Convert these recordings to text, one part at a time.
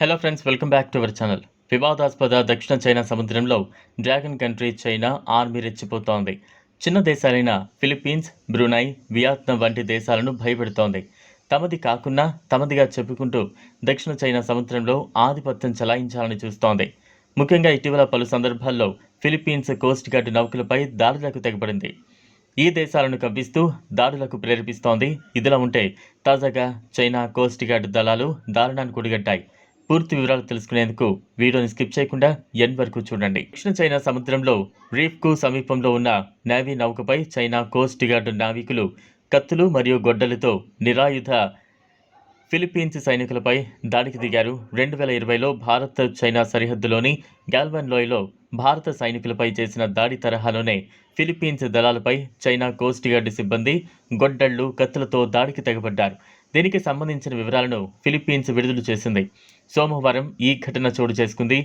Hello friends welcome back to our channel వివాదాస్పద దక్షిణ China సముద్రంలో డ్రాగన్ కంట్రీ చైనా ఆర్మీ రెచ్చిపోతోంది. చిన్న దేశాలైన ఫిలిప్పీన్స్ బ్రూనై వియత్నాం వంటి దేశాలను భయపెడుతోంది. తమది కాకున్నా తమదిగా చెప్పుకుంటూ దక్షిణ చైనా సముద్రంలో ఆధిపత్యం చలాయించాలని చూస్తోంది. ముఖ్యంగా ఇటీవల పలు సందర్భాల్లో ఫిలిప్పీన్స్ కోస్ట్ గార్డ్ నౌకలపై దాడులకు తెగబడింది ఈ దేశాలను కవ్విస్తూ దాడులకు ప్రేరేపిస్తోంది. ఇదిలా ఉంటే తాజాగా చైనా కోస్ట్ గార్డ్ దళాలు దారుణాన్ని కూడిగట్టాయి పూర్తి వివరాలు తెలుసుకునేందుకు వీడియోని స్కిప్ చేయకుండా ఎన్ వరకు చూడండి. దక్షిణ చైనా సముద్రంలో రీఫ్కు సమీపంలో ఉన్న నేవీ నౌకపై చైనా కోస్ట్ గార్డ్ నావికులు కత్తులు మరియు గొడ్డలతో నిరాయుధ ఫిలిప్పీన్స్ సైనికులపై దాడికి దిగారు. రెండు వేల ఇరవైలో భారత్ చైనా సరిహద్దులోని గాల్వన్ లోయలో భారత సైనికులపై చేసిన దాడి తరహాలోనే ఫిలిప్పీన్స్ దళాలపై చైనా కోస్ట్ గార్డ్ సిబ్బంది గొడ్డళ్ళు కత్తులతో దాడికి తెగబడ్డారు దీనికి సంబంధించిన వివరాలను ఫిలిప్పీన్స్ విడుదల చేసింది. సోమవారం ఈ ఘటన చోటు చేసుకుంది.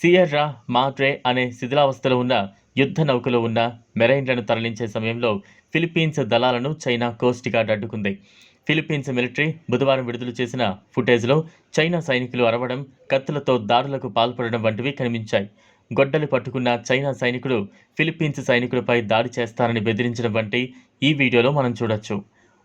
సియర్రా మాట్రే అనే శిథిలావస్థలో ఉన్న యుద్ధ నౌకలో ఉన్న మెరైన్లను తరలించే సమయంలో ఫిలిప్పీన్స్ దళాలను చైనా కోస్ట్ గార్డ్ అడ్డుకుంది. ఫిలిప్పీన్స్ మిలిటరీ బుధవారం విడుదల చేసిన ఫుటేజ్లో చైనా సైనికులు అరవడం కత్తులతో దాడులకు పాల్పడడం వంటివి కనిపించాయి. గొడ్డలు పట్టుకున్న చైనా సైనికుడు ఫిలిప్పీన్స్ సైనికులపై దాడి చేస్తారని బెదిరించడం వంటి ఈ వీడియోలో మనం చూడొచ్చు.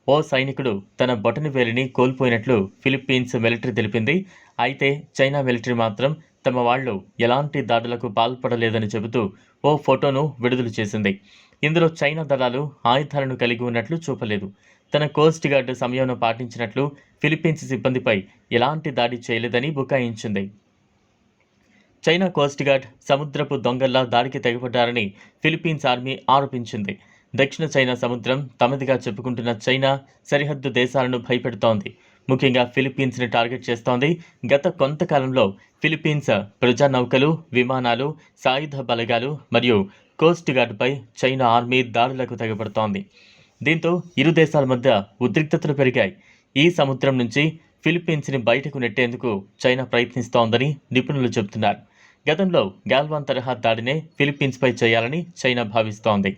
ఓ సైనికుడు తన బొటని వేలిని కోల్పోయినట్లు ఫిలిప్పీన్స్ మిలిటరీ తెలిపింది. అయితే చైనా మిలిటరీ మాత్రం తమ వాళ్ళు ఎలాంటి దాడులకు పాల్పడలేదని చెబుతూ ఓ ఫోటోను విడుదల చేసింది. ఇందులో చైనా దళాలు ఆయుధాలను కలిగి ఉన్నట్లు చూపలేదు. తన కోస్ట్ గార్డ్ సమయంను పాటించినట్లు ఫిలిప్పీన్స్ సిబ్బందిపై ఎలాంటి దాడి చేయలేదని బుకాయించింది. చైనా కోస్ట్ గార్డ్ సముద్రపు దొంగల్లా దాడికి తెగపడ్డారని ఫిలిప్పీన్స్ ఆర్మీ ఆరోపించింది. దక్షిణ చైనా సముద్రం తమదిగా చెప్పుకుంటున్న చైనా సరిహద్దు దేశాలను భయపెడుతోంది. ముఖ్యంగా ఫిలిప్పీన్స్ని టార్గెట్ చేస్తోంది. గత కొంతకాలంలో ఫిలిప్పీన్స్ ప్రజా నౌకలు విమానాలు సాయుధ బలగాలు మరియు కోస్ట్ గార్డ్పై చైనా ఆర్మీ దాడులకు తెగబడుతోంది దీంతో ఇరు దేశాల మధ్య ఉద్రిక్తతలు పెరిగాయి. ఈ సముద్రం నుంచి ఫిలిప్పీన్స్ని బయటకు నెట్టేందుకు చైనా ప్రయత్నిస్తోందని నిపుణులు చెబుతున్నారు. గతంలో గాల్వాన్ తరహా దాడినే ఫిలిప్పీన్స్పై చేయాలని చైనా భావిస్తోంది.